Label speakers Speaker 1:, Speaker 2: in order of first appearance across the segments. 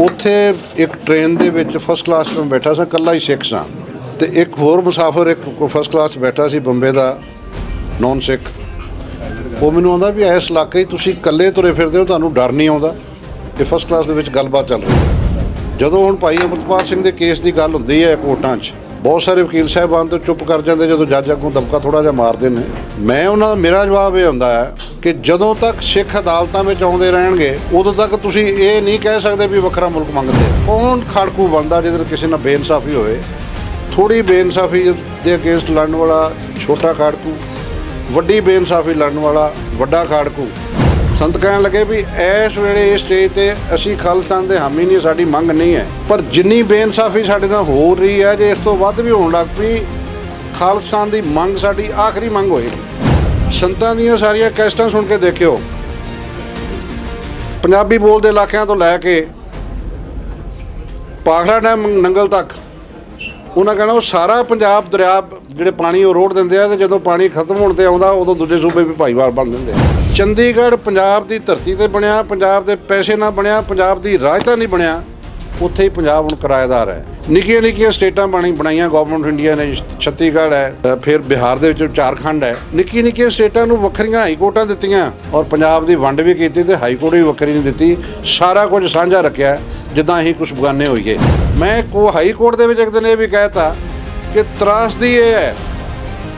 Speaker 1: ਉੱਥੇ ਇੱਕ ਟ੍ਰੇਨ ਦੇ ਵਿੱਚ ਫਸਟ ਕਲਾਸ 'ਚ ਮੈਂ ਬੈਠਾ ਸਾਂ, ਇਕੱਲਾ ਹੀ ਸਿੱਖ ਸਾਂ। ਤੇ ਇੱਕ ਹੋਰ ਮੁਸਾਫਰ ਇੱਕ ਫਸਟ ਕਲਾਸ 'ਚ ਬੈਠਾ ਸੀ ਬੰਬੇ ਦਾ ਨੌਨ ਸਿੱਖ। ਉਹ ਮੈਨੂੰ ਆਉਂਦਾ ਵੀ ਇਸ ਇਲਾਕੇ 'ਚ ਤੁਸੀਂ ਇਕੱਲੇ ਤੁਰੇ ਫਿਰਦੇ ਹੋ, ਤੁਹਾਨੂੰ ਡਰ ਨਹੀਂ ਆਉਂਦਾ। ਇਹ ਫਸਟ ਕਲਾਸ ਦੇ ਵਿੱਚ ਗੱਲਬਾਤ ਚੱਲ ਰਹੀ ਹੈ। ਜਦੋਂ ਹੁਣ ਭਾਈ ਅਮਰਪਾਲ ਸਿੰਘ ਦੇ ਕੇਸ ਦੀ ਗੱਲ ਹੁੰਦੀ ਹੈ ਕੋਰਟਾਂ 'ਚ ਬਹੁਤ ਸਾਰੇ ਵਕੀਲ ਸਾਹਿਬਾਨ ਤੋਂ ਚੁੱਪ ਕਰ ਜਾਂਦੇ ਜਦੋਂ ਜੱਜ ਅੱਗੋਂ ਦਬਕਾ ਥੋੜਾ ਜਿਹਾ ਮਾਰਦੇ ਨੇ। ਮੈਂ ਉਹਨਾਂ ਦਾ, ਮੇਰਾ ਜਵਾਬ ਇਹ ਹੁੰਦਾ ਹੈ ਕਿ ਜਦੋਂ ਤੱਕ ਸਿੱਖ ਅਦਾਲਤਾਂ ਵਿੱਚ ਆਉਂਦੇ ਰਹਿਣਗੇ, ਉਦੋਂ ਤੱਕ ਤੁਸੀਂ ਇਹ ਨਹੀਂ ਕਹਿ ਸਕਦੇ ਵੀ ਵੱਖਰਾ ਮੁਲਕ ਮੰਗਦੇ ਆ। ਕੌਣ ਖਾੜਕੂ ਬਣਦਾ ਜਿਹਦੇ ਨਾਲ ਕਿਸੇ ਨਾਲ ਬੇਇਨਸਾਫੀ ਹੋਵੇ? ਥੋੜੀ ਬੇਇਨਸਾਫੀ ਦੇ ਅਗੇਂਸਟ ਲੜਨ ਵਾਲਾ ਛੋਟਾ ਖਾੜਕੂ, ਵੱਡੀ ਬੇਇਨਸਾਫੀ ਲੜਨ ਵਾਲਾ ਵੱਡਾ ਖਾੜਕੂ। ਸੰਤ ਕਹਿਣ ਲੱਗੇ ਵੀ ਇਸ ਵੇਲੇ ਇਸ ਸਟੇਜ ਤੇ ਅਸੀਂ ਖਾਲਸਾਨ ਦੇ ਹਾਮੀ ਨਹੀਂ, ਸਾਡੀ ਮੰਗ ਨਹੀਂ ਹੈ। ਪਰ ਜਿੰਨੀ ਬੇਇਨਸਾਫੀ ਸਾਡੇ ਨਾਲ ਹੋ ਰਹੀ ਹੈ, ਜੇ ਇਸ ਤੋਂ ਵੱਧ ਵੀ ਹੋਣ ਲੱਗ ਪਈ, ਖਾਲਸਾਨ ਦੀ ਮੰਗ, ਸਾਡੀ ਆਖਰੀ ਮੰਗ ਹੋਏਗੀ। ਸੰਤਾਂ ਦੀਆਂ ਸਾਰੀਆਂ ਕੈਸਟਾਂ ਸੁਣ ਕੇ ਦੇਖਿਓ। ਪੰਜਾਬੀ ਬੋਲਦੇ ਇਲਾਕਿਆਂ ਤੋਂ ਲੈ ਕੇ ਪਾਖੜਾ ਡੈਮ ਨੰਗਲ ਤੱਕ ਉਹਨਾਂ ਕਹਿਣਾ ਉਹ ਸਾਰਾ ਪੰਜਾਬ ਦਰਿਆ ਜਿਹੜੇ ਪਾਣੀ ਉਹ ਰੋੜ ਦਿੰਦੇ ਆ ਤੇ ਜਦੋਂ ਪਾਣੀ ਖਤਮ ਹੋਣ ਤੇ ਆਉਂਦਾ, ਉਦੋਂ ਦੂਜੇ ਸੂਬੇ ਵੀ ਭਾਈਵਾਲ ਬਣ ਦਿੰਦੇ ਆ। ਚੰਡੀਗੜ੍ਹ ਪੰਜਾਬ ਦੀ ਧਰਤੀ ਤੇ ਬਣਿਆ, ਪੰਜਾਬ ਦੇ ਪੈਸੇ ਨਾਲ ਬਣਿਆ, ਪੰਜਾਬ ਦੀ ਰਾਜਧਾਨੀ ਬਣਿਆ। ਉੱਥੇ ਹੀ ਪੰਜਾਬ ਹੁਣ ਕਿਰਾਏਦਾਰ ਹੈ। ਨਿੱਕੀਆਂ ਨਿੱਕੀਆਂ ਸਟੇਟਾਂ ਬਣੀ ਬਣਾਈਆਂ ਗਵਰਨਮੈਂਟ ਇੰਡੀਆ ਨੇ ਛੱਤੀਗੜ੍ਹ ਹੈ ਫਿਰ ਬਿਹਾਰ ਦੇ ਵਿੱਚ ਝਾਰਖੰਡ ਹੈ। ਨਿੱਕੀਆਂ ਨਿੱਕੀਆਂ ਸਟੇਟਾਂ ਨੂੰ ਵੱਖਰੀਆਂ ਹਾਈ ਕੋਰਟਾਂ ਦਿੱਤੀਆਂ ਔਰ ਪੰਜਾਬ ਦੀ ਵੰਡ ਵੀ ਕੀਤੀ ਤੇ ਹਾਈ ਕੋਰਟ ਵੀ ਵੱਖਰੀ ਨਹੀਂ ਦਿੱਤੀ। ਸਾਰਾ ਕੁਝ ਸਾਂਝਾ ਰੱਖਿਆ ਜਿੱਦਾਂ ਅਸੀਂ ਕੁਝ ਬਗਾਨੇ ਹੋਈਏ। ਮੈਂ ਕੋ ਹਾਈ ਕੋਰਟ ਦੇ ਵਿੱਚ ਇੱਕ ਦਿਨ ਇਹ ਵੀ ਕਹਿਤਾ ਕਿ ਤਰਾਸਦੀ ਇਹ ਹੈ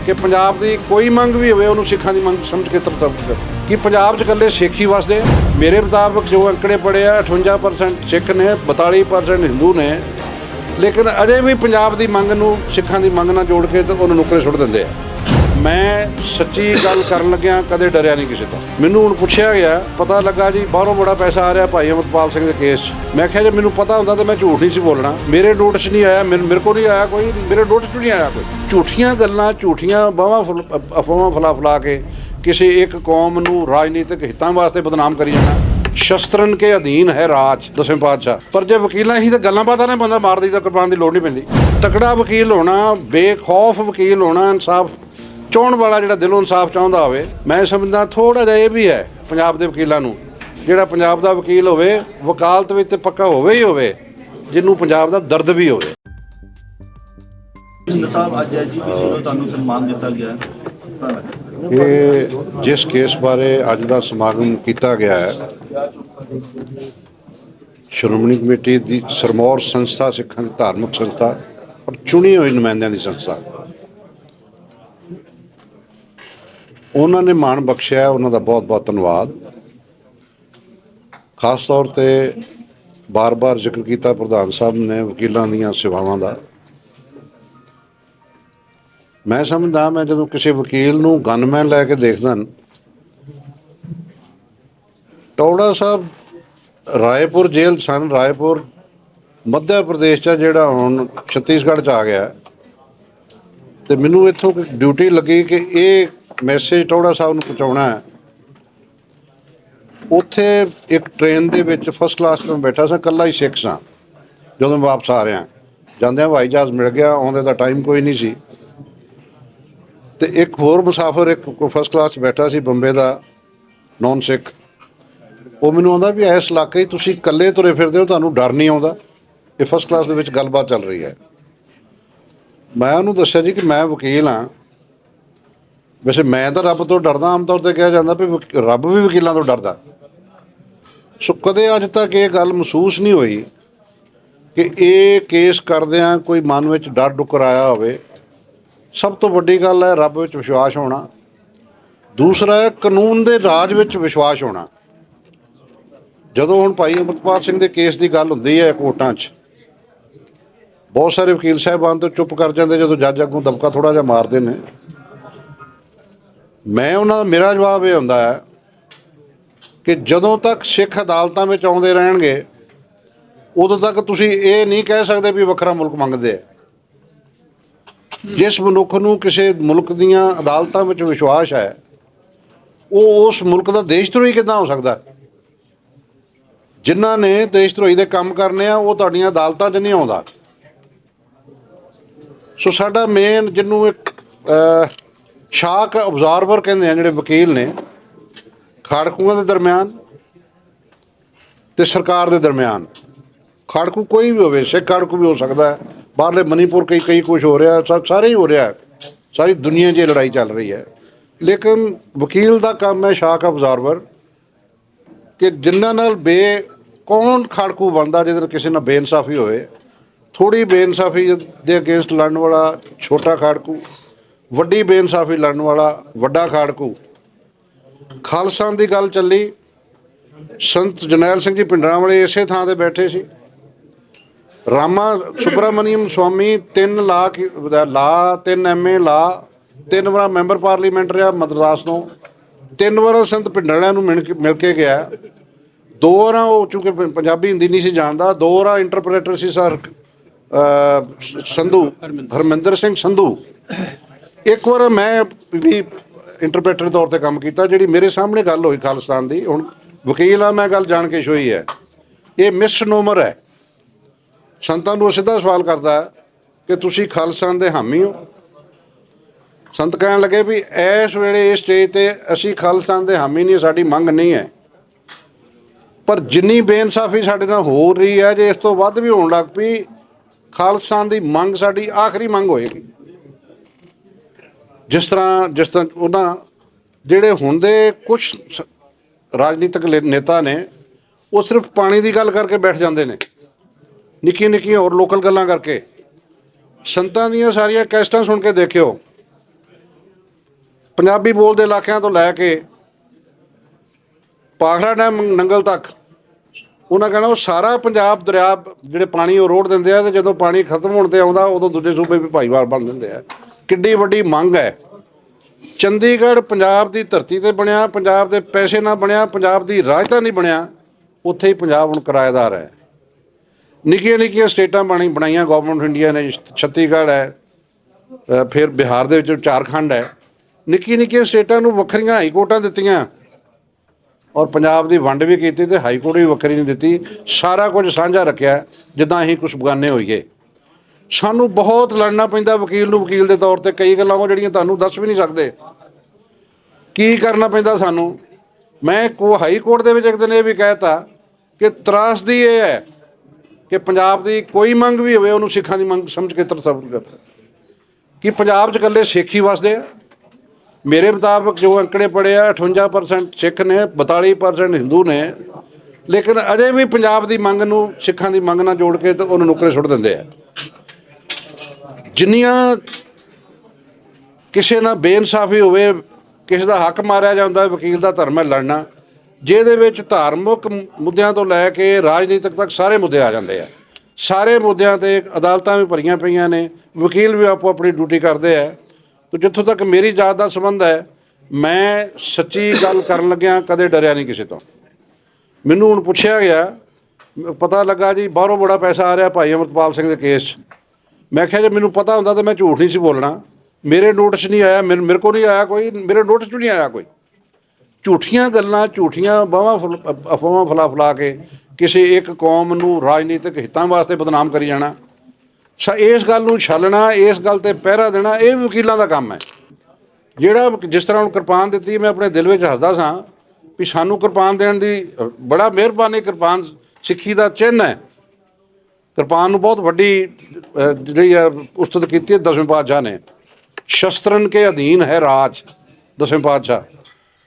Speaker 1: ਕਿ ਪੰਜਾਬ ਦੀ ਕੋਈ ਮੰਗ ਵੀ ਹੋਵੇ, ਉਹਨੂੰ ਸਿੱਖਾਂ ਦੀ ਮੰਗ ਸਮਝ ਕੇ ਤਰਤਬ ਕਿ ਪੰਜਾਬ 'ਚ ਇਕੱਲੇ ਸਿੱਖ ਹੀ ਵਸਦੇ? ਮੇਰੇ ਮੁਤਾਬਕ ਜੋ ਅੰਕੜੇ ਪੜੇ ਆ 58% ਸਿੱਖ ਨੇ 42% ਹਿੰਦੂ ਨੇ। ਲੇਕਿਨ ਅਜੇ ਵੀ ਪੰਜਾਬ ਦੀ ਮੰਗ ਨੂੰ, ਸਿੱਖਾਂ ਦੀ ਮੰਗ ਨਾਲ ਜੋੜ ਕੇ ਤੇ ਉਹਨੂੰ ਨੁਕਰੇ ਸੁੱਟ ਦਿੰਦੇ ਆ। ਮੈਂ ਸੱਚੀ ਗੱਲ ਕਰਨ ਲੱਗਿਆ, ਕਦੇ ਡਰਿਆ ਨਹੀਂ ਕਿਸੇ ਤੋਂ। ਮੈਨੂੰ ਹੁਣ ਪੁੱਛਿਆ ਗਿਆ, ਪਤਾ ਲੱਗਾ ਜੀ, ਬਾਹਰੋਂ ਬੜਾ ਪੈਸਾ ਆ ਰਿਹਾ ਭਾਈ ਅਮਰਪਾਲ ਸਿੰਘ ਦੇ ਕੇਸ 'ਚ। ਮੈਂ ਕਿਹਾ ਜੇ ਮੈਨੂੰ ਪਤਾ ਹੁੰਦਾ ਤਾਂ ਮੈਂ ਝੂਠ ਨਹੀਂ ਸੀ ਬੋਲਣਾ। ਮੇਰੇ ਨੋਟਿਸ 'ਚ ਨਹੀਂ ਆਇਆ, ਮੇਰੇ ਮੇਰੇ ਕੋਲ ਨਹੀਂ ਆਇਆ ਕੋਈ, ਮੇਰੇ ਨੋਟਿਸ 'ਚ ਨਹੀਂ ਆਇਆ ਕੋਈ। ਝੂਠੀਆਂ ਗੱਲਾਂ, ਝੂਠੀਆਂ ਬਾਹਾਂ ਅਫਵਾਹਾਂ ਫਲਾ ਫਲਾ ਕੇ ਕਿਸੇ ਇੱਕ ਕੌਮ ਨੂੰ ਰਾਜਨੀਤਿਕ ਹਿੱਤਾਂ ਵਾਸਤੇ ਬਦਨਾਮ ਕਰੀ ਜਾਣਾ ਸ਼ਸਤਰਨ ਕੇ ਅਧੀਨ ਹੈ ਰਾਜ, ਦਸਵੇਂ ਪਾਤਸ਼ਾਹ। ਪਰ ਜੇ ਵਕੀਲਾਂ ਹੀ ਤਾਂ ਗੱਲਾਂ ਬਾਤਾਂ ਨੇ ਬੰਦਾ ਮਾਰ ਦੀ ਕੁਰਬਾਨ ਦੀ ਲੋੜ ਨਹੀਂ ਪੈਂਦੀ। ਤਕੜਾ ਵਕੀਲ ਹੋਣਾ, ਬੇਖੌਫ ਵਕੀਲ ਹੋਣਾ, ਇਨਸਾਫ ਚਾਹੁਣ ਵਾਲਾ ਜਿਹੜਾ ਦਿਲੋਂ ਇਨਸਾਫ ਚਾਹੁੰਦਾ ਹੋਵੇ, ਮੈਂ ਸਮਝਦਾ ਥੋੜਾ ਜਿਹਾ ਇਹ ਵੀ ਹੈ ਪੰਜਾਬ ਦੇ ਵਕੀਲਾਂ ਨੂੰ, ਜਿਹੜਾ ਪੰਜਾਬ ਦਾ ਵਕੀਲ ਹੋਵੇ, ਵਕਾਲਤ ਵਿੱਚ ਤੇ ਪੱਕਾ ਹੋਵੇ ਹੀ ਹੋਵੇ, ਜਿਹਨੂੰ ਪੰਜਾਬ ਦਾ ਦਰਦ ਵੀ ਹੋਵੇ।
Speaker 2: ਜਿੰਦਰ ਸਾਹਿਬ, ਅੱਜ ਐਜੀਪੀਸੀ ਨੂੰ ਤੁਹਾਨੂੰ ਸਨਮਾਨ ਦਿੱਤਾ ਗਿਆ ਹੈ। ਧੰਨਵਾਦ।
Speaker 1: ਜਿਸ ਕੇਸ ਬਾਰੇ ਅੱਜ ਦਾ ਸਮਾਗਮ ਕੀਤਾ ਗਿਆ ਹੈ, ਸ਼੍ਰੋਮਣੀ ਕਮੇਟੀ ਦੀ ਸਰਮੌਰ ਸੰਸਥਾ, ਸਿੱਖਾਂ ਦੀ ਧਾਰਮਿਕ ਸੰਸਥਾ ਔਰ ਚੁਣੀ ਹੋਈ ਨੁਮਾਇੰਦਿਆਂ ਦੀ ਸੰਸਥਾ ਉਹਨਾਂ ਨੇ ਮਾਣ ਬਖਸ਼ਿਆ, ਉਹਨਾਂ ਦਾ ਬਹੁਤ ਬਹੁਤ ਧੰਨਵਾਦ ਖਾਸ ਤੌਰ ਤੇ ਬਾਰ-ਬਾਰ ਜ਼ਿਕਰ ਕੀਤਾ ਪ੍ਰਧਾਨ ਸਾਹਿਬ ਨੇ ਵਕੀਲਾਂ ਦੀਆਂ ਸੇਵਾਵਾਂ ਦਾ ਮੈਂ ਸਮਝਦਾ ਮੈਂ ਜਦੋਂ ਕਿਸੇ ਵਕੀਲ ਨੂੰ ਗਨਮੈਨ ਲੈ ਕੇ ਦੇਖਦਾ ਨਾ, ਟੌੜਾ ਸਾਹਿਬ ਰਾਏਪੁਰ ਜੇਲ੍ਹ ਸਨ ਰਾਏਪੁਰ ਮੱਧ ਪ੍ਰਦੇਸ਼ ਚ ਜਿਹੜਾ ਹੁਣ ਛੱਤੀਸਗੜ੍ਹ ਚ ਆ ਗਿਆ। ਤੇ ਮੈਨੂੰ ਇੱਥੋਂ ਡਿਊਟੀ ਲੱਗੀ ਕਿ ਇਹ ਮੈਸੇਜ ਟੌੜਾ ਸਾਹਿਬ ਨੂੰ ਪਹੁੰਚਾਉਣਾ ਹੈ। ਉੱਥੇ ਇੱਕ ਟ੍ਰੇਨ ਦੇ ਵਿੱਚ ਫਸਟ ਕਲਾਸ 'ਚ ਮੈਂ ਬੈਠਾ ਸਾਂ ਇਕੱਲਾ ਹੀ ਸਿੱਖ ਸਾਂ। ਜਦੋਂ ਮੈਂ ਵਾਪਸ ਆ ਰਿਹਾ ਜਾਂਦਿਆਂ ਹਵਾਈ ਜਹਾਜ਼ ਮਿਲ ਗਿਆ ਆਉਂਦੇ ਦਾ ਟਾਈਮ ਕੋਈ ਨਹੀਂ ਸੀ। ਤੇ ਇੱਕ ਹੋਰ ਮੁਸਾਫਰ ਇੱਕ ਫਸਟ ਕਲਾਸ 'ਚ ਬੈਠਾ ਸੀ ਬੰਬੇ ਦਾ, ਨੌਨ ਸਿੱਖ। ਉਹ ਮੈਨੂੰ ਆਉਂਦਾ ਵੀ ਇਸ ਇਲਾਕੇ 'ਚ ਤੁਸੀਂ ਇਕੱਲੇ ਤੁਰੇ ਫਿਰਦੇ ਹੋ, ਤੁਹਾਨੂੰ ਡਰ ਨਹੀਂ ਆਉਂਦਾ। ਇਹ ਫਸਟ ਕਲਾਸ ਦੇ ਵਿੱਚ ਗੱਲਬਾਤ ਚੱਲ ਰਹੀ ਹੈ। ਮੈਂ ਉਹਨੂੰ ਦੱਸਿਆ ਜੀ ਕਿ ਮੈਂ ਵਕੀਲ ਹਾਂ। ਵੈਸੇ ਮੈਂ ਤਾਂ ਰੱਬ ਤੋਂ ਡਰਦਾ, ਆਮ ਤੌਰ ਤੇ ਕਿਹਾ ਜਾਂਦਾ ਵੀ ਰੱਬ ਵੀ ਵਕੀਲਾਂ ਤੋਂ ਡਰਦਾ। ਸੋ ਕਦੇ ਅੱਜ ਤੱਕ ਇਹ ਗੱਲ ਮਹਿਸੂਸ ਨਹੀਂ ਹੋਈ ਕਿ ਇਹ ਕੇਸ ਕਰਦਿਆਂ ਕੋਈ ਮਨ ਵਿੱਚ ਡਰ ਡੁੱਕਰ ਆਇਆ ਹੋਵੇ। ਸਭ ਤੋਂ ਵੱਡੀ ਗੱਲ ਹੈ ਰੱਬ ਵਿੱਚ ਵਿਸ਼ਵਾਸ ਹੋਣਾ। ਦੂਸਰਾ ਹੈ ਕਾਨੂੰਨ ਦੇ ਰਾਜ ਵਿੱਚ ਵਿਸ਼ਵਾਸ ਹੋਣਾ। ਜਦੋਂ ਹੁਣ ਭਾਈ ਅਮਰਪਾਲ ਸਿੰਘ ਦੇ ਕੇਸ ਦੀ ਗੱਲ ਹੁੰਦੀ ਹੈ ਕੋਰਟਾਂ 'ਚ, ਬਹੁਤ ਸਾਰੇ ਵਕੀਲ ਸਾਹਿਬਾਨ ਤੋਂ ਚੁੱਪ ਕਰ ਜਾਂਦੇ ਜਦੋਂ ਜੱਜ ਅੱਗੋਂ ਦਬਕਾ ਥੋੜਾ ਜਿਹਾ ਮਾਰਦੇ ਨੇ। ਮੈਂ ਉਹਨਾਂ ਦਾ ਮੇਰਾ ਜਵਾਬ ਇਹ ਹੁੰਦਾ ਹੈ ਕਿ ਜਦੋਂ ਤੱਕ ਸਿੱਖ ਅਦਾਲਤਾਂ ਵਿੱਚ ਆਉਂਦੇ ਰਹਿਣਗੇ, ਉਦੋਂ ਤੱਕ ਤੁਸੀਂ ਇਹ ਨਹੀਂ ਕਹਿ ਸਕਦੇ ਵੀ ਵੱਖਰਾ ਮੁਲਕ ਮੰਗਦੇ ਆ। ਜਿਸ ਮਨੁੱਖ ਨੂੰ ਕਿਸੇ ਮੁਲਕ ਦੀਆਂ ਅਦਾਲਤਾਂ ਵਿੱਚ ਵਿਸ਼ਵਾਸ ਹੈ, ਉਹ ਉਸ ਮੁਲਕ ਦਾ ਦੇਸ਼ ਧਰੋਹੀ ਕਿੱਦਾਂ ਹੋ ਸਕਦਾ? ਜਿਨ੍ਹਾਂ ਨੇ ਦੇਸ਼ ਧਰੋਹੀ ਦੇ ਕੰਮ ਕਰਨੇ ਆ, ਉਹ ਤੁਹਾਡੀਆਂ ਅਦਾਲਤਾਂ 'ਚ ਨਹੀਂ ਆਉਂਦਾ। ਸੋ ਸਾਡਾ ਮੇਨ ਜਿਹਨੂੰ ਇੱਕ ਸ਼ਾਕ ਅਬਜ਼ਾਰਵਰ ਕਹਿੰਦੇ ਆ, ਜਿਹੜੇ ਵਕੀਲ ਨੇ, ਖਾੜਕੂਆਂ ਦੇ ਦਰਮਿਆਨ ਤੇ ਸਰਕਾਰ ਦੇ ਦਰਮਿਆਨ। ਖਾੜਕੂ ਕੋਈ ਵੀ ਹੋਵੇ, ਸਿੱਖ ਖਾੜਕੂ ਵੀ ਹੋ ਸਕਦਾ ਹੈ। ਬਾਹਰਲੇ ਮਨੀਪੁਰ ਕਈ ਕਈ ਕੁਝ ਹੋ ਰਿਹਾ, ਸਾ- ਸਾਰੇ ਹੀ ਹੋ ਰਿਹਾ। ਸਾਰੀ ਦੁਨੀਆ 'ਚ ਇਹ ਲੜਾਈ ਚੱਲ ਰਹੀ ਹੈ। ਲੇਕਿਨ ਵਕੀਲ ਦਾ ਕੰਮ ਹੈ ਸ਼ਾਕ ਅਬਜ਼ਾਰਵਰ ਕਿ ਜਿਨ੍ਹਾਂ ਨਾਲ ਬੇ, ਕੌਣ ਖਾੜਕੂ ਬਣਦਾ ਜਿਹਦੇ ਨਾਲ ਕਿਸੇ ਨਾਲ ਬੇਇਨਸਾਫੀ ਹੋਵੇ। ਥੋੜੀ ਬੇਇਨਸਾਫੀ ਦੇ ਅਗੇਂਸਟ ਲੜਨ ਵਾਲਾ ਛੋਟਾ ਖਾੜਕੂ, ਵੱਡੀ ਬੇਇਨਸਾਫੀ ਲੜਨ ਵਾਲਾ ਵੱਡਾ ਖਾੜਕੂ। ਖਾਲਸਾ ਦੀ ਗੱਲ ਚੱਲੀ, ਸੰਤ ਜਰਨੈਲ ਸਿੰਘ ਜੀ ਪਿੰਡਰਾਂ ਵਾਲੇ ਇਸੇ ਥਾਂ ਤੇ ਬੈਠੇ ਸੀ। ਰਾਮਾ ਸੁਬਰਾਮਨੀਅਮ ਸਵਾਮੀ 3 ਲੱਖ ਦਾ ਲਾ 3 ਐਮਏ ਲਾ, ਤਿੰਨ ਵਾਰ ਮੈਂਬਰ ਪਾਰਲੀਮੈਂਟ ਰਿਹਾ ਮਦਰਾਸ ਤੋਂ। ਤਿੰਨ ਵਾਰ ਸੰਤ ਪਿੰਡਰਾਂ ਨੂੰ ਮਿਲ ਕੇ ਮਿਲ ਕੇ ਗਿਆ। ਦੋ ਵਾਰਾਂ ਉਹ ਚੁੱਕੇ ਪੰਜਾਬੀ, ਹਿੰਦੀ ਨਹੀਂ ਸੀ ਜਾਣਦਾ। ਦੋ ਵਾਰਾਂ ਇੰਟਰਪ੍ਰੀਟਰ ਸੀ ਸਰ ਸੰਧੂ, ਹਰਮਿੰਦਰ ਸਿੰਘ ਸੰਧੂ। ਇੱਕ ਵਾਰ ਮੈਂ ਵੀ ਇੰਟਰਪ੍ਰੀਟਰ ਤੌਰ ਤੇ ਕੰਮ ਕੀਤਾ, ਜਿਹੜੀ ਮੇਰੇ ਸਾਹਮਣੇ ਗੱਲ ਹੋਈ ਖਾਲਿਸਤਾਨ ਦੀ। ਹੁਣ ਵਕੀਲ ਆ, ਮੈਂ ਗੱਲ ਜਾਣ ਕੇ ਸ਼ੋਈ ਹੈ। ਇਹ ਮਿਸਨੋਮਰ ਹੈ। ਸੰਤਾਂ ਨੂੰ ਸਿੱਧਾ ਸਵਾਲ ਕਰਦਾ ਕਿ ਤੁਸੀਂ ਖਾਲਿਸਤਾਨ ਦੇ ਹਾਮੀ ਹੋ। ਸੰਤ ਕਹਿਣ ਲੱਗੇ ਵੀ ਇਸ ਵੇਲੇ ਇਸ ਸਟੇਜ ਤੇ ਅਸੀਂ ਖਾਲਿਸਤਾਨ ਦੇ ਹਾਮੀ ਨਹੀਂ, ਸਾਡੀ ਮੰਗ ਨਹੀਂ ਹੈ। ਪਰ ਜਿੰਨੀ ਬੇਇਨਸਾਫੀ ਸਾਡੇ ਨਾਲ ਹੋ ਰਹੀ ਹੈ, ਜੇ ਇਸ ਤੋਂ ਵੱਧ ਵੀ ਹੋਣ ਲੱਗ ਪਈ ਖਾਲਿਸਤਾਨ ਦੀ ਮੰਗ, ਸਾਡੀ ਆਖਰੀ ਮੰਗ ਹੋਏਗੀ। ਜਿਸ ਤਰ੍ਹਾਂ ਜਿਸ ਤਰ੍ਹਾਂ ਉਹਨਾਂ ਜਿਹੜੇ ਹੁਣ ਦੇ ਕੁਝ ਰਾਜਨੀਤਿਕ ਨੇਤਾ ਨੇ, ਉਹ ਸਿਰਫ ਪਾਣੀ ਦੀ ਗੱਲ ਕਰਕੇ ਬੈਠ ਜਾਂਦੇ ਨੇ। ਨਿੱਕੀਆਂ ਨਿੱਕੀਆਂ ਹੋਰ ਲੋਕਲ ਗੱਲਾਂ ਕਰਕੇ। ਸੰਤਾਂ ਦੀਆਂ ਸਾਰੀਆਂ ਕੈਸਟਾਂ ਸੁਣ ਕੇ ਦੇਖਿਓ। ਪੰਜਾਬੀ ਬੋਲਦੇ ਇਲਾਕਿਆਂ ਤੋਂ ਲੈ ਕੇ ਪਾਖੜਾ ਡੈਮ ਨੰਗਲ ਤੱਕ, ਉਹਨਾਂ ਕਹਿਣਾ ਉਹ ਸਾਰਾ ਪੰਜਾਬ ਦਰਿਆ ਜਿਹੜੇ ਪਾਣੀ ਉਹ ਰੋੜ ਦਿੰਦੇ ਆ ਤੇ ਜਦੋਂ ਪਾਣੀ ਖਤਮ ਹੋਣ ਤੇ ਆਉਂਦਾ, ਉਦੋਂ ਦੂਜੇ ਸੂਬੇ ਵੀ ਭਾਈਵਾਲ ਬਣ ਦਿੰਦੇ ਆ। ਕਿੱਡੀ ਵੱਡੀ ਮੰਗ ਹੈ। ਚੰਡੀਗੜ੍ਹ ਪੰਜਾਬ ਦੀ ਧਰਤੀ ਤੇ ਬਣਿਆ, ਪੰਜਾਬ ਦੇ ਪੈਸੇ ਨਾਲ ਬਣਿਆ, ਪੰਜਾਬ ਦੀ ਰਾਜਧਾਨੀ ਬਣਿਆ, ਉੱਥੇ ਹੀ ਪੰਜਾਬ ਹੁਣ ਕਿਰਾਏਦਾਰ ਹੈ। ਨਿੱਕੀਆਂ ਨਿੱਕੀਆਂ ਸਟੇਟਾਂ ਬਣੀ ਬਣਾਈਆਂ ਗਵਰਨਮੈਂਟ ਇੰਡੀਆ ਨੇ, ਛੱਤੀਸਗੜ੍ਹ ਹੈ ਫਿਰ ਬਿਹਾਰ ਦੇ ਵਿੱਚ ਝਾਰਖੰਡ ਹੈ। ਨਿੱਕੀਆਂ ਨਿੱਕੀਆਂ ਸਟੇਟਾਂ ਨੂੰ ਵੱਖਰੀਆਂ ਹਾਈ ਕੋਰਟਾਂ ਦਿੱਤੀਆਂ ਔਰ ਪੰਜਾਬ ਦੀ ਵੰਡ ਵੀ ਕੀਤੀ ਤੇ ਹਾਈ ਕੋਰਟ ਵੀ ਵੱਖਰੀ ਨਹੀਂ ਦਿੱਤੀ। ਸਾਰਾ ਕੁਝ ਸਾਂਝਾ ਰੱਖਿਆ ਜਿੱਦਾਂ ਅਸੀਂ ਕੁਝ ਬਗਾਨੇ ਹੋਈਏ। ਸਾਨੂੰ ਬਹੁਤ ਲੜਨਾ ਪੈਂਦਾ ਵਕੀਲ ਨੂੰ ਵਕੀਲ ਦੇ ਤੌਰ ਤੇ, ਕਈ ਗੱਲਾਂ ਉਹ ਜਿਹੜੀਆਂ ਤੁਹਾਨੂੰ ਦੱਸ ਵੀ ਨਹੀਂ ਸਕਦੇ। ਕੀ ਕਰਨਾ ਪੈਂਦਾ ਸਾਨੂੰ? ਮੈਂ ਕੋ ਹਾਈ ਕੋਰਟ ਦੇ ਵਿੱਚ ਇੱਕ ਦਿਨ ਇਹ ਵੀ ਕਹਿਤਾ ਕਿ ਤਰਾਸਦੀ ਇਹ ਹੈ ਕਿ ਪੰਜਾਬ ਦੀ ਕੋਈ ਮੰਗ ਵੀ ਹੋਵੇ, ਉਹਨੂੰ ਸਿੱਖਾਂ ਦੀ ਮੰਗ ਸਮਝ ਕੇ ਤਰਸਬਤ ਕਰ ਕਿ ਪੰਜਾਬ 'ਚ ਇਕੱਲੇ ਸਿੱਖ ਹੀ ਵਸਦੇ ਆ। ਮੇਰੇ ਮੁਤਾਬਕ ਜੋ ਅੰਕੜੇ ਪੜੇ ਆ 58% ਸਿੱਖ ਨੇ 42% ਹਿੰਦੂ ਨੇ। ਲੇਕਿਨ ਅਜੇ ਵੀ ਪੰਜਾਬ ਦੀ ਮੰਗ ਨੂੰ, ਸਿੱਖਾਂ ਦੀ ਮੰਗ ਨਾਲ ਜੋੜ ਕੇ ਤੇ ਉਹਨੂੰ ਨੁਕਰੇ ਸੁੱਟ ਦਿੰਦੇ ਆ। ਜਿੰਨੀਆਂ ਕਿਸੇ ਨਾਲ ਬੇਇਨਸਾਫੀ ਹੋਵੇ, ਕਿਸੇ ਦਾ ਹੱਕ ਮਾਰਿਆ ਜਾਂਦਾ ਵਕੀਲ ਦਾ ਧਰਮ ਹੈ ਲੜਨਾ ਜਿਹਦੇ ਵਿੱਚ ਧਾਰਮਿਕ ਮੁੱਦਿਆਂ ਤੋਂ ਲੈ ਕੇ ਰਾਜਨੀਤਿਕ ਤੱਕ ਸਾਰੇ ਮੁੱਦੇ ਆ ਜਾਂਦੇ ਆ। ਸਾਰੇ ਮੁੱਦਿਆਂ ਤੇ ਅਦਾਲਤਾਂ ਵੀ ਭਰੀਆਂ ਪਈਆਂ ਨੇ, ਵਕੀਲ ਵੀ ਆਪੋ ਆਪਣੀ ਡਿਊਟੀ ਕਰਦੇ ਆ। ਤੇ ਜਿੱਥੋਂ ਤੱਕ ਮੇਰੀ ਜਾਤ ਦਾ ਸੰਬੰਧ ਹੈ, ਮੈਂ ਸੱਚੀ ਗੱਲ ਕਰਨ ਲੱਗਿਆ ਕਦੇ ਡਰਿਆ ਨਹੀਂ ਕਿਸੇ ਤੋਂ। ਮੈਨੂੰ ਹੁਣ ਪੁੱਛਿਆ ਗਿਆ, ਪਤਾ ਲੱਗਾ ਜੀ ਬਾਹਰੋਂ ਬੜਾ ਪੈਸਾ ਆ ਰਿਹਾ ਭਾਈ ਅਮਰਪਾਲ ਸਿੰਘ ਦੇ ਕੇਸ 'ਚ। ਮੈਂ ਕਿਹਾ ਜੇ ਮੈਨੂੰ ਪਤਾ ਹੁੰਦਾ ਤਾਂ ਮੈਂ ਝੂਠ ਨਹੀਂ ਸੀ ਬੋਲਣਾ। ਮੇਰੇ ਨੋਟਿਸ ਨਹੀਂ ਆਇਆ, ਮੇਰੇ ਮੇਰੇ ਕੋਲ ਨਹੀਂ ਆਇਆ ਕੋਈ, ਮੇਰੇ ਨੋਟਿਸ 'ਚ ਨਹੀਂ ਆਇਆ ਕੋਈ। ਝੂਠੀਆਂ ਗੱਲਾਂ, ਝੂਠੀਆਂ ਬਾਹਾਂ ਫੁਲ- ਅਫਵਾਹਾਂ ਫਲਾ ਫਲਾ ਕੇ ਕਿਸੇ ਇੱਕ ਕੌਮ ਨੂੰ ਰਾਜਨੀਤਿਕ ਹਿੱਤਾਂ ਵਾਸਤੇ ਬਦਨਾਮ ਕਰੀ ਜਾਣਾ। ਸਾ, ਇਸ ਗੱਲ ਨੂੰ ਛੱਲਣਾ, ਇਸ ਗੱਲ ਤੇ ਪਹਿਰਾ ਦੇਣਾ, ਇਹ ਵੀ ਵਕੀਲਾਂ ਦਾ ਕੰਮ ਹੈ। ਜਿਹੜਾ ਜਿਸ ਤਰ੍ਹਾਂ ਹੁਣ ਕਿਰਪਾਨ ਦਿੱਤੀ ਮੈਂ ਆਪਣੇ ਦਿਲ ਵਿੱਚ ਹੱਸਦਾ ਸਾਂ ਵੀ ਸਾਨੂੰ ਕਿਰਪਾਨ ਦੇਣ ਦੀ, ਬੜਾ ਮਿਹਰਬਾਨੀ ਕਿਰਪਾਨ ਸਿੱਖੀ ਦਾ ਚਿੰਨ੍ਹ ਹੈ। ਕਿਰਪਾਨ ਨੂੰ ਬਹੁਤ ਵੱਡੀ ਜਿਹੜੀ ਹੈ, ਉਸਤਤ ਕੀਤੀ ਹੈ ਦਸਵੇਂ ਪਾਤਸ਼ਾਹ ਨੇ। ਸ਼ਸਤਰਨ ਕੇ ਅਧੀਨ ਹੈ ਰਾਜ, ਦਸਵੇਂ ਪਾਤਸ਼ਾਹ।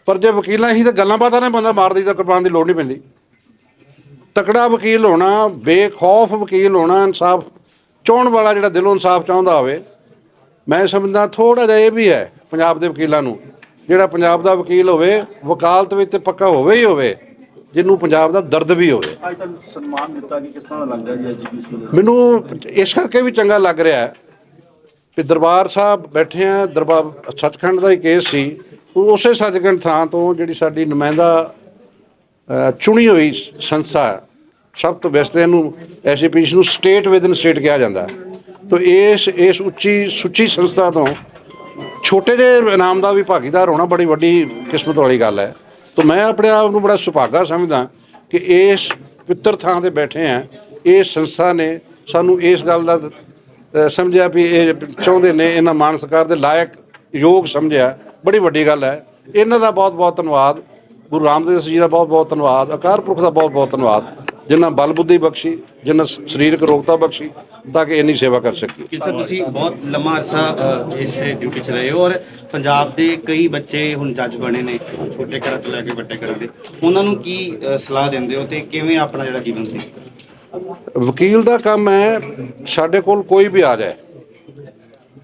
Speaker 1: ਪਰ ਜੇ ਵਕੀਲਾਂ ਹੀ ਤਾਂ ਗੱਲਾਂ ਬਾਤਾਂ ਨੇ ਬੰਦਾ ਮਾਰ ਤਾਂ ਕਿਰਪਾਨ ਦੀ ਲੋੜ ਨਹੀਂ ਪੈਂਦੀ। ਤਕੜਾ ਵਕੀਲ ਹੋਣਾ ਬੇਖੌਫ ਵਕੀਲ ਹੋਣਾ ਇਨਸਾਫ ਚਾਹੁਣ ਵਾਲਾ ਜਿਹੜਾ ਦਿਲੋਂ ਇਨਸਾਫ ਚਾਹੁੰਦਾ ਹੋਵੇ ਮੈਂ ਸਮਝਦਾ ਥੋੜਾ ਜਿਹਾ ਇਹ ਵੀ ਹੈ ਪੰਜਾਬ ਦੇ ਵਕੀਲਾਂ ਨੂੰ ਜਿਹੜਾ ਪੰਜਾਬ ਦਾ ਵਕੀਲ ਹੋਵੇ ਵਕਾਲਤ ਵਿੱਚ ਤੇ ਪੱਕਾ ਹੋਵੇ ਹੀ ਹੋਵੇ ਜਿਹਨੂੰ ਪੰਜਾਬ ਦਾ ਦਰਦ ਵੀ ਹੋਵੇ।
Speaker 2: ਅੱਜ ਤੁਹਾਨੂੰ ਸਨਮਾਨ ਦਿੱਤਾ ਕਿ ਕਿਸ ਤਰ੍ਹਾਂ ਦਾ ਲੱਗਦਾ ਜੀ ਐਜੀਪੀਸੀ ਦੇ
Speaker 1: ਮੈਨੂੰ ਇਸ ਕਰਕੇ ਵੀ ਚੰਗਾ ਲੱਗ ਰਿਹਾ ਹੈ ਕਿ ਦਰਬਾਰ ਸਾਹਿਬ ਬੈਠੇ ਆ ਦਰਬਾਰ ਸੱਚਖੰਡ ਦਾ ਹੀ ਕੇਸ ਸੀ। ਉਸੇ ਸੱਚਖੰਡ ਥਾਂ ਤੋਂ ਜਿਹੜੀ ਸਾਡੀ ਨੁਮਾਇੰਦਾ ਚੁਣੀ ਹੋਈ ਸੰਸਥਾ ਸਭ ਤੋਂ ਬੈਸਟ ਇਹਨੂੰ ਐਸਜੀਪੀਸੀ ਨੂੰ ਸਟੇਟ ਵਿਦਨ ਸਟੇਟ ਕਿਹਾ ਜਾਂਦਾ ਹੈ। ਇਸ ਇਸ ਉੱਚੀ ਸੁੱਚੀ ਸੰਸਥਾ ਤੋਂ ਛੋਟੇ ਜਿਹੇ ਇਨਾਮ ਦਾ ਵੀ ਭਾਗੀਦਾਰ ਹੋਣਾ ਬੜੀ ਵੱਡੀ ਕਿਸਮਤ ਵਾਲੀ ਗੱਲ ਹੈ ਤੋ ਮੈਂ ਆਪਣੇ ਆਪ ਨੂੰ ਬੜਾ ਸੁਭਾਗਾ ਸਮਝਦਾ ਕਿ ਇਸ ਪਿੱਤਰ ਥਾਂ ਤੇ ਬੈਠੇ ਆ ਇਸ ਸੰਸਥਾ ਨੇ ਸਾਨੂੰ ਇਸ ਗੱਲ ਦਾ ਸਮਝਿਆ ਵੀ ਇਹ ਚਾਹੁੰਦੇ ਨੇ ਇਹਨਾਂ ਮਾਨ ਸਤਿਕਾਰ ਦੇ ਲਾਇਕ ਯੋਗ ਸਮਝਿਆ ਬੜੀ ਵੱਡੀ ਗੱਲ ਹੈ। ਇਹਨਾਂ ਦਾ ਬਹੁਤ ਬਹੁਤ ਧੰਨਵਾਦ। ਗੁਰੂ ਰਾਮਦਾਸ ਜੀ ਦਾ ਬਹੁਤ ਬਹੁਤ ਧੰਨਵਾਦ। ਅਕਾਲ ਪੁਰਖ ਦਾ ਬਹੁਤ ਬਹੁਤ ਧੰਨਵਾਦ। ਜਿਨ੍ਹਾਂ ਬਲ ਬੁੱਧੀ ਬਖਸ਼ੀ ਜਿਨ੍ਹਾਂ ਸਰੀਰਕ ਰੋਗਤਾ ਬਖਸ਼ੀ ਤਾਂ ਕਿ ਇੰਨੀ ਸੇਵਾ ਕਰ ਸਕੀਏ।
Speaker 3: ਕਿ ਸਰ ਤੁਸੀਂ ਬਹੁਤ ਲੰਮਾ ਅਰਸਾ ਇਸ ਡਿਊਟੀ 'ਚ ਰਹੇ ਹੋ ਔਰ ਪੰਜਾਬ ਦੇ ਕਈ ਬੱਚੇ ਹੁਣ ਜੱਜ ਬਣੇ ਨੇ ਛੋਟੇ ਘਰਾਂ ਤੋਂ ਲੈ ਕੇ ਵੱਡੇ ਘਰਾਂ ਦੇ। ਉਹਨਾਂ ਨੂੰ ਕੀ ਸਲਾਹ ਦਿੰਦੇ ਹੋ ਤੇ ਕਿਵੇਂ ਆਪਣਾ ਜਿਹੜਾ ਜੀਵਨ ਸੀ?
Speaker 1: ਵਕੀਲ ਦਾ ਕੰਮ ਹੈ ਸਾਡੇ ਕੋਲ ਕੋਈ ਵੀ ਆ ਜਾਏ।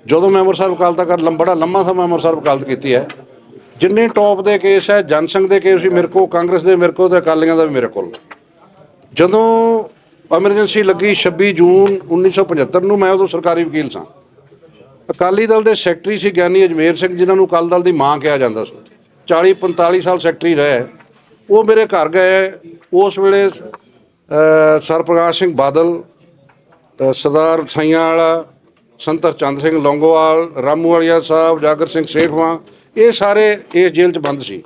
Speaker 1: ਜਦੋਂ ਮੈਂ ਅੰਮ੍ਰਿਤਸਰ ਵਕਾਲਤਾ ਕਰ ਲੰਬਾ ਲੰਮਾ ਸਮਾਂ ਅੰਮ੍ਰਿਤਸਰ ਵਕਾਲਤ ਕੀਤੀ ਹੈ। ਜਿੰਨੇ ਟੌਪ ਦੇ ਕੇਸ ਹੈ ਜਨਸੰਘ ਦੇ ਕੇਸ ਵੀ ਮੇਰੇ ਕੋਲ ਕਾਂਗਰਸ ਦੇ ਮੇਰੇ ਕੋਲ ਤੇ ਅਕਾਲੀਆਂ ਦਾ ਵੀ ਮੇਰੇ ਕੋਲ। ਜਦੋਂ ਐਮਰਜੈਂਸੀ ਲੱਗੀ 26 ਜੂਨ 1975 ਨੂੰ ਮੈਂ ਉਦੋਂ ਸਰਕਾਰੀ ਵਕੀਲ ਸਾਂ। ਅਕਾਲੀ ਦਲ ਦੇ ਸੈਕਟਰੀ ਸੀ ਗਿਆਨੀ ਅਜਮੇਰ ਸਿੰਘ ਜਿਨ੍ਹਾਂ ਨੂੰ ਅਕਾਲੀ ਦਲ ਦੀ ਮਾਂ ਕਿਹਾ ਜਾਂਦਾ ਸੀ। 40 45 ਸਾਲ ਸੈਕਟਰੀ ਰਹੇ। ਉਹ ਮੇਰੇ ਘਰ ਗਏ। ਉਸ ਵੇਲੇ ਅ, ਸਰਪ੍ਰਕਾਸ਼ ਸਿੰਘ ਬਾਦਲ ਸਰਦਾਰ ਛਈਆਂ ਵਾਲਾ ਸੰਤਰ ਚੰਦ ਸਿੰਘ ਲੌਂਗੋਵਾਲ, ਰਾਮੂ ਵਾਲੀਆ ਸਾਹਿਬ, ਜਾਗਰ ਸਿੰਘ ਸੇਖਵਾਂ, ਇਹ ਸਾਰੇ ਇਸ ਜੇਲ੍ਹ 'ਚ ਬੰਦ ਸੀ।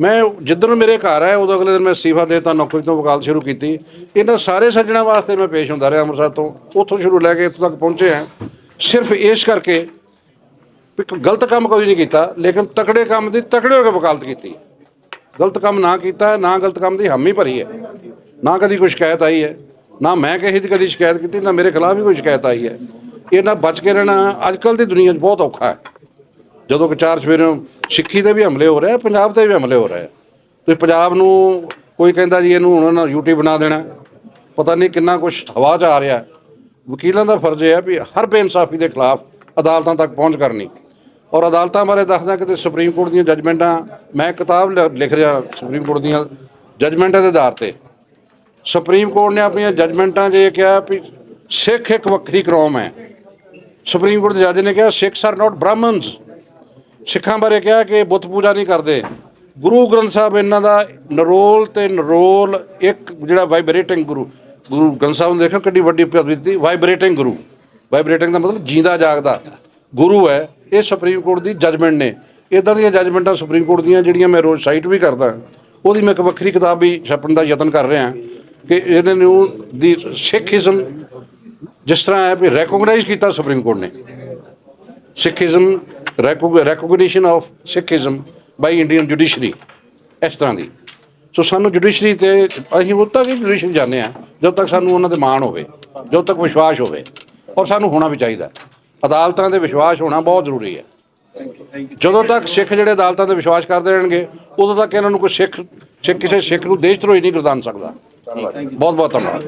Speaker 1: ਮੈਂ ਜਿੱਦਣ ਮੇਰੇ ਘਰ ਆਇਆ, ਉਦੋਂ ਅਗਲੇ ਦਿਨ ਮੈਂ ਅਸਤੀਫਾ ਦੇਤਾ, ਨੌਕਰੀ ਤੋਂ ਵਕਾਲਤ ਸ਼ੁਰੂ ਕੀਤੀ। ਇਹਨਾਂ ਸਾਰੇ ਸੱਜਣਾਂ ਵਾਸਤੇ ਮੈਂ ਪੇਸ਼ ਹੁੰਦਾ ਰਿਹਾ ਅੰਮ੍ਰਿਤਸਰ ਤੋਂ। ਉੱਥੋਂ ਸ਼ੁਰੂ ਲੈ ਕੇ ਇੱਥੋਂ ਤੱਕ ਪਹੁੰਚੇ ਹਾਂ। ਸਿਰਫ ਇਸ ਕਰਕੇ ਵੀ ਗਲਤ ਕੰਮ ਕੋਈ ਨਹੀਂ ਕੀਤਾ, ਲੇਕਿਨ ਤਕੜੇ ਕੰਮ ਦੀ ਤਕੜੇ ਹੋ ਕੇ ਵਕਾਲਤ ਕੀਤੀ। ਗਲਤ ਕੰਮ ਨਾ ਕੀਤਾ, ਨਾ ਗਲਤ ਕੰਮ ਦੀ ਹਾਮੀ ਭਰੀ ਹੈ। ਨਾ ਕਦੀ ਕੋਈ ਸ਼ਿਕਾਇਤ ਆਈ ਹੈ। ਨਾ ਮੈਂ ਕਿਸੇ ਦੀ ਕਦੀ ਸ਼ਿਕਾਇਤ ਕੀਤੀ, ਨਾ ਮੇਰੇ ਖਿਲਾਫ ਵੀ ਕੋਈ ਸ਼ਿਕਾਇਤ ਆਈ ਹੈ। ਇਹਨਾਂ ਬਚ ਕੇ ਰਹਿਣਾ ਅੱਜ ਕੱਲ ਦੀ ਦੁਨੀਆ 'ਚ ਬਹੁਤ ਔਖਾ ਹੈ। ਜਦੋਂ ਕਿ ਚਾਰ ਸਵੇਰੇ ਸਿੱਖੀ ਦੇ ਵੀ ਹਮਲੇ ਹੋ ਰਹੇ ਪੰਜਾਬ ਤੇ ਵੀ ਹਮਲੇ ਹੋ ਰਹੇ ਆ। ਤੇ ਪੰਜਾਬ ਨੂੰ ਕੋਈ ਕਹਿੰਦਾ ਜੀ ਇਹਨੂੰ ਹੁਣ ਨਾ ਯੂਟੀ ਬਣਾ ਦੇਣਾ। ਪਤਾ ਨਹੀਂ ਕਿੰਨਾ ਕੁਝ ਹਵਾ 'ਚ ਆ ਰਿਹਾ। ਵਕੀਲਾਂ ਦਾ ਫਰਜ਼ ਇਹ ਹੈ ਵੀ ਹਰ ਬੇਇਨਸਾਫੀ ਦੇ ਖਿਲਾਫ ਅਦਾਲਤਾਂ ਤੱਕ ਪਹੁੰਚ ਕਰਨੀ। ਔਰ ਅਦਾਲਤਾਂ ਬਾਰੇ ਦੱਸਦਾ ਕਿ ਸੁਪਰੀਮ ਕੋਰਟ ਦੀਆਂ ਜੱਜਮੈਂਟਾਂ ਮੈਂ ਕਿਤਾਬ ਲ- ਲਿਖ ਰਿਹਾ ਸੁਪਰੀਮ ਕੋਰਟ ਦੀਆਂ ਜੱਜਮੈਂਟਾਂ ਦੇ ਆਧਾਰ ਤੇ। ਸੁਪਰੀਮ ਕੋਰਟ ਨੇ ਆਪਣੀਆਂ ਜੱਜਮੈਂਟਾਂ 'ਚ ਇਹ ਕਿਹਾ ਵੀ ਸਿੱਖ ਇੱਕ ਵੱਖਰੀ ਕੌਮ ਹੈ। ਸੁਪਰੀਮ ਕੋਰਟ ਦੇ ਜੱਜ ਨੇ ਕਿਹਾ ਸਿੱਖਸ ਆਰ ਨਾਟ ਬ੍ਰਾਹਮਣਸ ਸਿੱਖਾਂ ਬਾਰੇ ਕਿਹਾ ਕਿ ਬੁੱਤ ਪੂਜਾ ਨਹੀਂ ਕਰਦੇ। ਗੁਰੂ ਗ੍ਰੰਥ ਸਾਹਿਬ ਇਹਨਾਂ ਦਾ ਨਰੋਲ ਤੇ ਨਰੋਲ ਇੱਕ ਜਿਹੜਾ ਵਾਈਬ੍ਰੇਟਿੰਗ ਗੁਰੂ ਗੁਰੂ ਗ੍ਰੰਥ ਸਾਹਿਬ ਨੂੰ ਦੇਖੋ ਕਿੰਨੀ ਵੱਡੀ ਪਦਵੀ ਦਿੱਤੀ ਵਾਈਬ੍ਰੇਟਿੰਗ ਗੁਰੂ। ਵਾਈਬ੍ਰੇਟਿੰਗ ਦਾ ਮਤਲਬ ਜੀਂਦਾ ਜਾਗਦਾ। ਗੁਰੂ ਹੈ, ਇਹ ਸੁਪਰੀਮ ਕੋਰਟ ਦੀ ਜੱਜਮੈਂਟ ਨੇ। ਇਦਾਂ ਦੀਆਂ ਜੱਜਮੈਂਟਾਂ ਸੁਪਰੀਮ ਕੋਰਟ ਦੀਆਂ ਜਿਹੜੀਆਂ ਮੈਂ ਰੋਜ਼ ਸਾਈਟ ਵੀ ਕਰਦਾ, ਉਹਦੀ ਮੈਂ ਇੱਕ ਵੱਖਰੀ ਕਿਤਾਬ ਵੀ ਛਾਪਣ ਦਾ ਯਤਨ ਕਰ ਰਿਹਾ ਕਿ ਇਹਨਾਂ ਨੂੰ ਦੀ ਸਿੱਖੀਜ਼ਮ ਜਿਸ ਤਰ੍ਹਾਂ ਹੈ ਵੀ ਰੈਕੋਗਨਾਈਜ਼ ਕੀਤਾ ਸੁਪਰੀਮ ਕੋਰਟ ਨੇ। Sikhism recognition of Sikhism by Indian judiciary ਇਸ ਤਰ੍ਹਾਂ ਦੀ। ਸੋ ਸਾਨੂੰ ਜੁਡੀਸ਼ਰੀ ਤੇ ਅਸੀਂ ਉਦੋਂ ਤੱਕ ਹੀ ਜੁਡੀਸ਼ਰੀ ਜਾਂਦੇ ਆ ਜਦੋਂ ਤੱਕ ਸਾਨੂੰ ਉਹਨਾਂ ਤੇ ਮਾਣ ਹੋਵੇ ਜਦੋਂ ਤੱਕ ਵਿਸ਼ਵਾਸ ਹੋਵੇ ਔਰ ਸਾਨੂੰ ਹੋਣਾ ਵੀ ਚਾਹੀਦਾ। ਅਦਾਲਤਾਂ ਤੇ ਵਿਸ਼ਵਾਸ ਹੋਣਾ ਬਹੁਤ ਜ਼ਰੂਰੀ ਹੈ। ਜਦੋਂ ਤੱਕ ਸਿੱਖ ਜਿਹੜੇ ਅਦਾਲਤਾਂ ਤੇ ਵਿਸ਼ਵਾਸ ਕਰਦੇ ਰਹਿਣਗੇ ਉਦੋਂ ਤੱਕ ਇਹਨਾਂ ਨੂੰ ਕੋਈ ਸਿੱਖ ਸਿੱਖ ਕਿਸੇ ਸਿੱਖ ਨੂੰ ਦੇਸ਼ ਧਰੋਹੀ ਨਹੀਂ ਗਰਦਾਨ ਸਕਦਾ। ਬਹੁਤ ਬਹੁਤ ਧੰਨਵਾਦ।